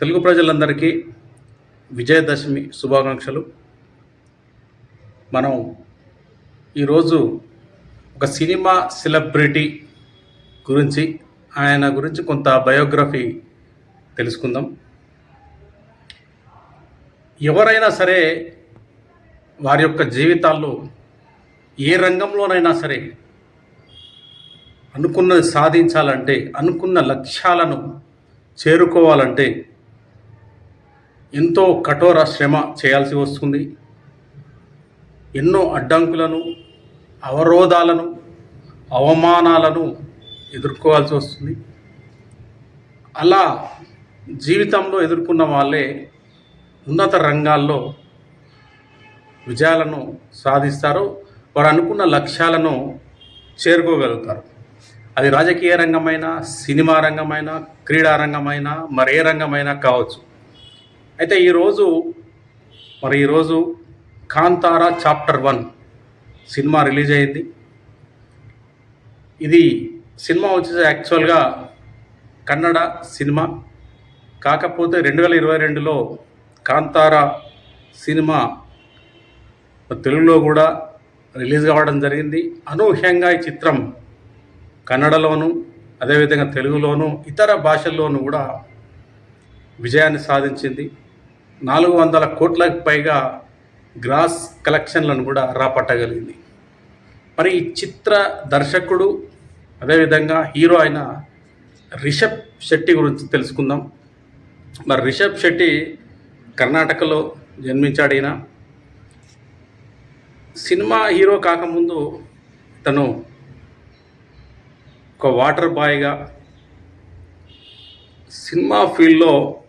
తెలుగు ప్రజలందరికీ విజయదశమి శుభాకాంక్షలు. మనం ఈరోజు ఒక సినిమా సెలబ్రిటీ గురించి ఆయన గురించి కొంత బయోగ్రఫీ తెలుసుకుందాం. ఎవరైనా సరే వారి యొక్క జీవితాల్లో ఏ రంగంలోనైనా సరే అనుకున్నది సాధించాలంటే అనుకున్న లక్ష్యాలను చేరుకోవాలంటే ఎంతో కఠోర శ్రమ చేయాల్సి వస్తుంది. ఎన్నో అడ్డంకులను అవరోధాలను అవమానాలను ఎదుర్కోవాల్సి వస్తుంది. అలా జీవితంలో ఎదుర్కొన్న వాళ్ళే ఉన్నత రంగాల్లో విజయాలను సాధిస్తారు వారు అనుకున్న లక్ష్యాలను చేరుకోగలుగుతారు. అది రాజకీయ రంగమైనా సినిమా రంగమైనా క్రీడా రంగమైనా మరే రంగమైనా కావచ్చు. అయితే ఈరోజు మరి ఈరోజు కాంతారా చాప్టర్ వన్ సినిమా రిలీజ్ అయింది. ఇది సినిమా వచ్చేసి యాక్చువల్గా కన్నడ సినిమా. కాకపోతే రెండు వేల ఇరవై రెండులో కాంతారా సినిమా తెలుగులో కూడా రిలీజ్ కావడం జరిగింది. అనూహ్యంగా ఈ చిత్రం కన్నడలోను అదేవిధంగా తెలుగులోను ఇతర భాషల్లోనూ కూడా విజయాన్ని సాధించింది. నాలుగు వందల కోట్లకు పైగా గ్రాస్ కలెక్షన్లను కూడా రాపట్టగలిగింది. మరి ఈ చిత్ర దర్శకుడు అదేవిధంగా హీరో అయిన రిషబ్ శెట్టి గురించి తెలుసుకుందాం. మరి రిషబ్ శెట్టి కర్ణాటకలో జన్మించాడు ఈయన. సినిమా హీరో కాకముందు తను ఒక వాటర్ బాయ్గా సినిమా ఫీల్డ్లో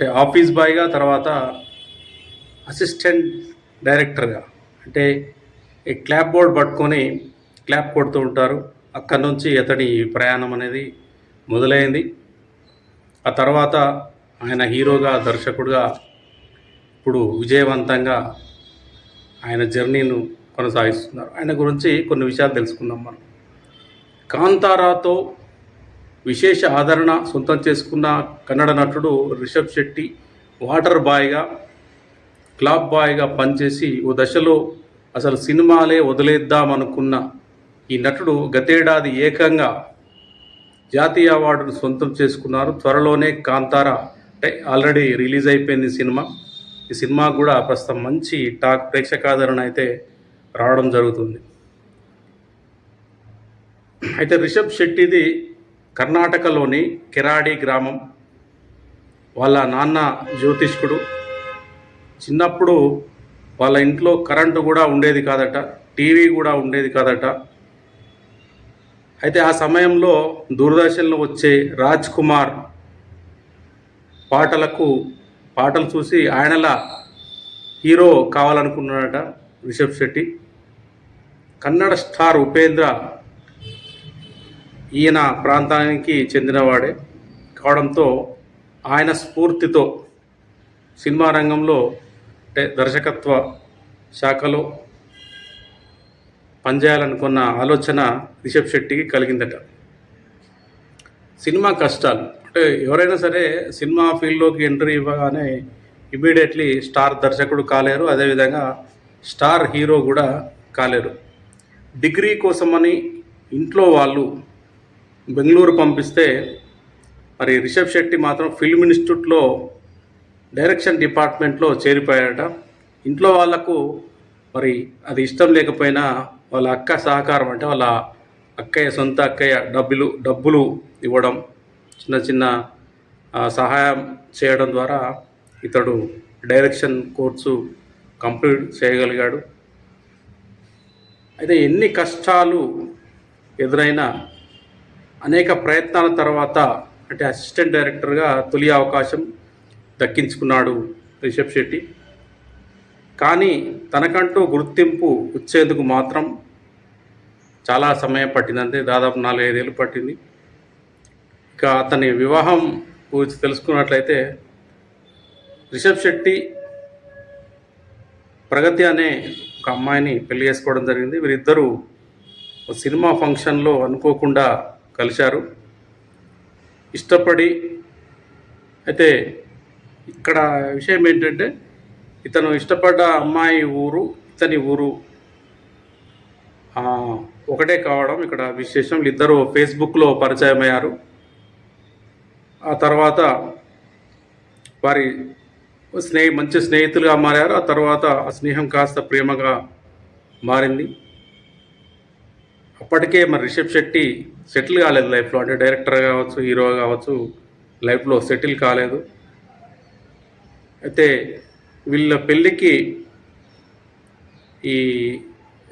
అంటే ఆఫీస్ బాయ్గా తర్వాత అసిస్టెంట్ డైరెక్టర్గా అంటే ఈ క్లాప్ బోర్డ్ పట్టుకొని క్లాప్ కొడుతూ ఉంటారు. అక్కడి నుంచి అతడి ప్రయాణం అనేది మొదలైంది. ఆ తర్వాత ఆయన హీరోగా దర్శకుడుగా ఇప్పుడు విజయవంతంగా ఆయన జర్నీను కొనసాగిస్తున్నారు. ఆయన గురించి కొన్ని విషయాలు తెలుసుకుందాం మనం. కాంతారాతో విశేష ఆదరణ సొంతం చేసుకున్న కన్నడ నటుడు రిషబ్ శెట్టి వాటర్ బాయ్గా క్లాబ్ బాయ్గా పనిచేసి ఓ దశలో అసలు సినిమాలే వదిలేద్దామనుకున్న ఈ నటుడు గతేడాది ఏకంగా జాతీయ అవార్డును సొంతం చేసుకున్నారు. త్వరలోనే కాంతార అంటే ఆల్రెడీ రిలీజ్ అయిపోయింది సినిమా. ఈ సినిమా కూడా ప్రస్తుతం మంచి టాక్ ప్రేక్షకాదరణ అయితే రావడం జరుగుతుంది. అయితే రిషబ్ శెట్టిది కర్ణాటకలోని కిరాడి గ్రామం వాళ్ళ నాన్న జ్యోతిష్కుడు. చిన్నప్పుడు వాళ్ళ ఇంట్లో కరెంటు కూడా ఉండేది కాదట టీవీ కూడా ఉండేది కాదట. అయితే ఆ సమయంలో దూరదర్శన్లో వచ్చే రాజ్ కుమార్ పాటలకు పాటలు చూసి ఆయనలా హీరో కావాలనుకున్నాడట రిషబ్ శెట్టి. కన్నడ స్టార్ ఉపేంద్ర ఈయన ప్రాంతానికి చెందినవాడే. కావడంతో ఆయన స్ఫూర్తితో సినిమా రంగంలో అంటే దర్శకత్వ శాఖలో పనిచేయాలనుకున్న ఆలోచన రిషబ్ శెట్టికి కలిగిందట. సినిమా కష్టాలు. అంటే ఎవరైనా సరే సినిమా ఫీల్డ్లోకి ఎంట్రీ ఇవ్వగానే ఇమీడియట్లీ స్టార్ దర్శకుడు కాలేరు. అదేవిధంగా స్టార్ హీరో కూడా కాలేరు. డిగ్రీ కోసమని ఇంట్లో వాళ్ళు బెంగళూరు పంపిస్తే మరి రిషబ్ శెట్టి మాత్రం ఫిల్మ్ ఇన్స్టిట్యూట్లో డైరెక్షన్ డిపార్ట్మెంట్లో చేరిపోయాడట. ఇంట్లో వాళ్ళకు మరి అది ఇష్టం లేకపోయినా వాళ్ళ అక్క సహకారం అంటే వాళ్ళ అక్కయ్య సొంత అక్కయ్య డబ్బులు డబ్బులు ఇవ్వడం చిన్న చిన్న సహాయం చేయడం ద్వారా ఇతడు డైరెక్షన్ కోర్సు కంప్లీట్ చేయగలిగాడు. అయితే ఎన్ని కష్టాలు ఎదురైనా అనేక ప్రయత్నాల తర్వాత అంటే అసిస్టెంట్ డైరెక్టర్గా తొలి అవకాశం దక్కించుకున్నాడు రిషబ్ శెట్టి. కానీ తనకంటూ గుర్తింపు వచ్చేందుకు మాత్రం చాలా సమయం పట్టింది. అంటే దాదాపు నాలుగైదేళ్ళు పట్టింది. ఇక అతని వివాహం గురించి తెలుసుకున్నట్లయితే రిషబ్ శెట్టి ప్రగతి అనే ఒక అమ్మాయిని పెళ్ళి చేసుకోవడం జరిగింది. వీరిద్దరూ సినిమా ఫంక్షన్లో అనుకోకుండా కలిశారు. ఇష్టపడి అయితే ఇక్కడ విషయం ఏంటంటే ఇతను ఇష్టపడ్డ అమ్మాయి ఊరు ఇతని ఊరు ఒకటే కావడం. ఇక్కడ విశేషం ఇద్దరు ఫేస్బుక్లో పరిచయం అయ్యారు ఆ తర్వాత వారి స్నేహి మంచి స్నేహితులుగా మారారు. ఆ తర్వాత ఆ స్నేహం కాస్త ప్రేమగా మారింది. అప్పటికే మరి రిషబ్ శెట్టి సెటిల్ కాలేదు లైఫ్లో. అంటే డైరెక్టర్ కావచ్చు హీరో కావచ్చు లైఫ్లో సెటిల్ కాలేదు. అయితే వీళ్ళ పెళ్ళికి ఈ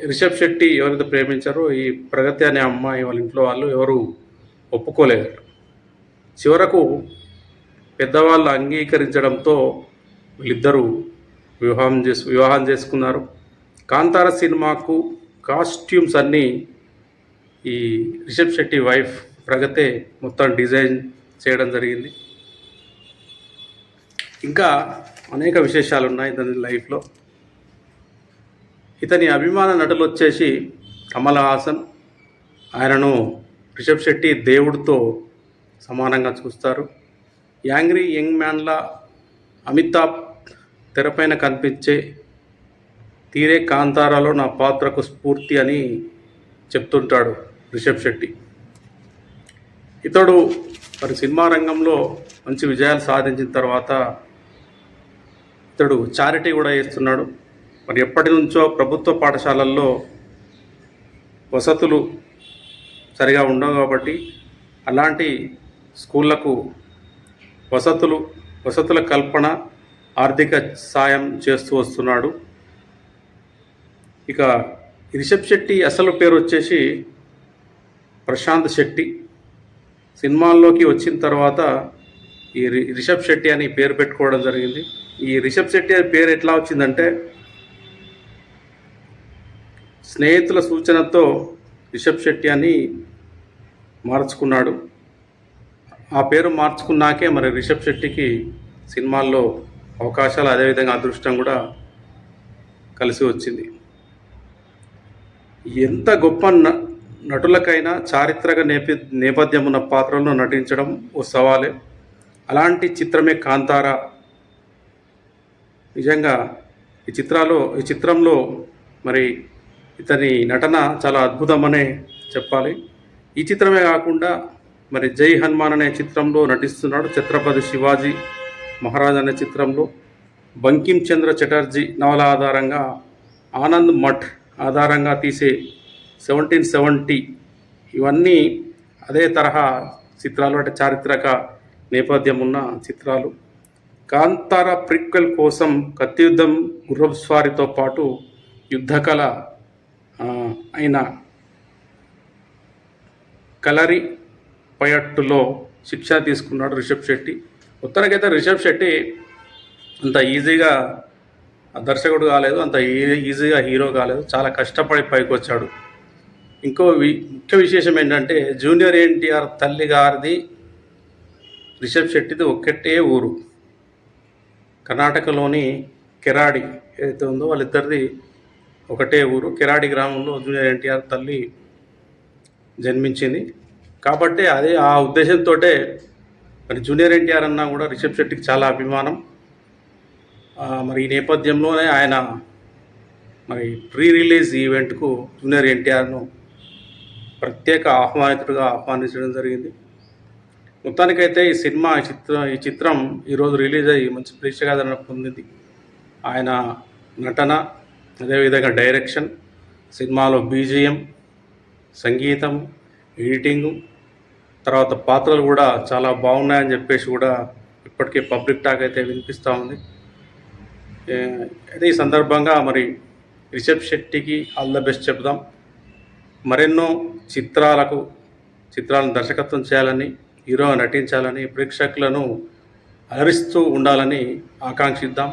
రిషబ్ శెట్టి ఎవరైతే ప్రేమించారో ఈ ప్రగతి అనే అమ్మాయి వాళ్ళ ఇంట్లో వాళ్ళు ఎవరు ఒప్పుకోలేదు. చివరకు పెద్దవాళ్ళు అంగీకరించడంతో వీళ్ళిద్దరూ వివాహం చేసు వివాహం చేసుకున్నారు. కాంతార సినిమాకు కాస్ట్యూమ్స్ అన్నీ ఈ రిషబ్ శెట్టి వైఫ్ ప్రగతే మొత్తం డిజైన్ చేయడం జరిగింది. ఇంకా అనేక విశేషాలు ఉన్నాయి ఇతని లైఫ్లో. ఇతని అభిమాన నటులు వచ్చేసి కమల్ హాసన్. ఆయనను రిషబ్ శెట్టి దేవుడితో సమానంగా చూస్తారు. యాంగ్రీ యంగ్ మ్యాన్లా అమితాబ్ తెరపైన కనిపించే తీరే కాంతారాలో నా పాత్రకు స్ఫూర్తి అని చెప్తుంటాడు. రిషబ్ శెట్టి. ఇతడు మరి సినిమా రంగంలో మంచి విజయాలు సాధించిన తర్వాత ఇతడు చారిటీ కూడా చేస్తున్నాడు. మరి ఎప్పటి నుంచో ప్రభుత్వ పాఠశాలల్లో వసతులు సరిగా ఉండవు కాబట్టి అలాంటి స్కూళ్ళకు వసతులు వసతుల కల్పన ఆర్థిక సాయం చేస్తూ వస్తున్నాడు. ఇక రిషబ్ శెట్టి అసలు పేరు వచ్చేసి ప్రశాంత్ శెట్టి. సినిమాల్లోకి వచ్చిన తర్వాత ఈ రి- రిషబ్ శెట్టి అని పేరు పెట్టుకోవడం జరిగింది. ఈ రిషబ్ శెట్టి అనే పేరు ఎట్లా వచ్చిందంటే స్నేహితుల సూచనతో రిషబ్ శెట్టి అని మార్చుకున్నాడు. ఆ పేరు మార్చుకున్నాకే మరి రిషబ్ శెట్టికి సినిమాల్లో అవకాశాలు అదేవిధంగా అదృష్టం కూడా కలిసి వచ్చింది. ఎంత గొప్ప నటులకైనా చారిత్రక నేప నేపథ్యం ఉన్న పాత్రలను నటించడం ఓ సవాలే. అలాంటి చిత్రమే కాంతార. నిజంగా ఈ చిత్రాలు ఈ చిత్రంలో మరి ఇతని నటన చాలా అద్భుతమనే చెప్పాలి. ఈ చిత్రమే కాకుండా మరి జై హనుమాన్ అనే చిత్రంలో నటిస్తున్నాడు ఛత్రపతి శివాజీ మహారాజ్ అనే చిత్రంలో. బంకిం చంద్ర చటర్జీ నవల ఆధారంగా ఆనంద్ మఠ్ ఆధారంగా తీసే సెవెంటీన్ సెవెంటీ ఇవన్నీ అదే తరహా చిత్రాలు అంటే చారిత్రక నేపథ్యం ఉన్న చిత్రాలు. కాంతార ప్రిక్వెల్ కోసం కత్తియుద్ధం గుర్రస్వారితో పాటు యుద్ధకళ అయిన కలరి పయట్టులో శిక్ష తీసుకున్నాడు రిషబ్ శెట్టి. మొత్తానికైతే రిషబ్ శెట్టి అంత ఈజీగా దర్శకుడు కాలేదు అంత ఈజీగా హీరో కాలేదు చాలా కష్టపడి పైకి వచ్చాడు ఇంకో వి- ముఖ్య విశేషం ఏంటంటే జూనియర్ ఎన్టీఆర్ తల్లి గారిది రిషబ్ శెట్టిది ఒక్కటే ఊరు. కర్ణాటకలోని కెరాడి ఏదైతే ఉందో వాళ్ళిద్దరిది ఒకటే ఊరు. కెరాడి గ్రామంలో జూనియర్ ఎన్టీఆర్ తల్లి జన్మించింది. కాబట్టి అదే ఆ ఉద్దేశంతో మరి జూనియర్ ఎన్టీఆర్ అన్నా కూడా రిషబ్ శెట్టికి చాలా అభిమానం. మరి ఈ నేపథ్యంలోనే ఆయన మరి ప్రీ రిలీజ్ ఈవెంట్కు జూనియర్ ఎన్టీఆర్ను ప్రత్యేక ఆహ్వానితుడిగా ఆహ్వానించడం జరిగింది. మొత్తానికైతే ఈ సినిమా ఈ చిత్రం ఈ చిత్రం ఈరోజు రిలీజ్ అయ్యి మంచి ప్రేక్షకాదరణ పొందింది. ఆయన నటన అదేవిధంగా డైరెక్షన్ సినిమాలో బీజిఎం సంగీతం ఎడిటింగు తర్వాత పాత్రలు కూడా చాలా బాగున్నాయని చెప్పేసి కూడా ఇప్పటికే పబ్లిక్ టాక్ అయితే వినిపిస్తూ ఉంది. అయితే ఈ సందర్భంగా మరి రిషబ్ శెట్టికి ఆల్ ద బెస్ట్ చెప్దాం. మరెన్నో చిత్రాలకు చిత్రాలను దర్శకత్వం చేయాలని హీరో నటించాలని ప్రేక్షకులను అలరిస్తూ ఉండాలని ఆకాంక్షిద్దాం.